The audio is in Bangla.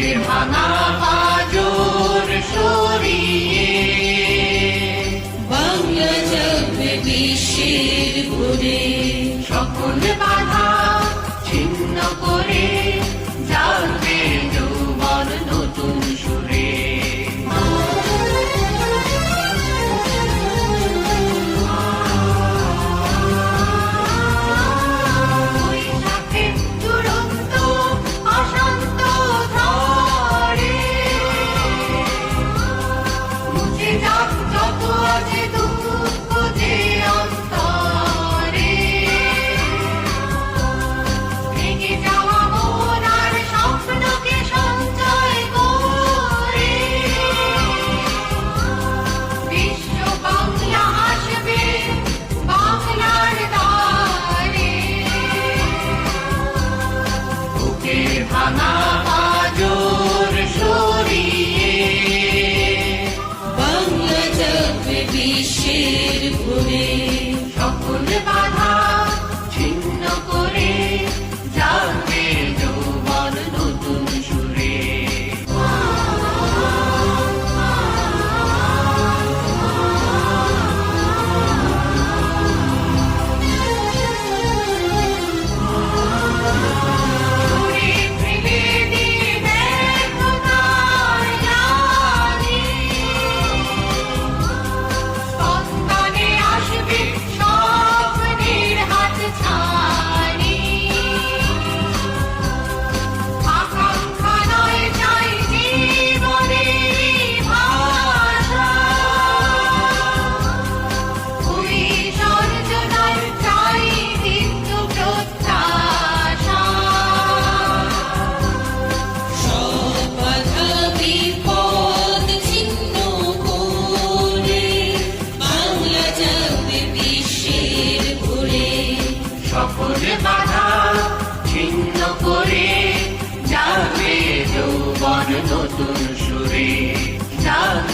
Hanan. সকলে বাধা ছিন্ন করে যাবে যৌবন নতুন সুরে। যাবে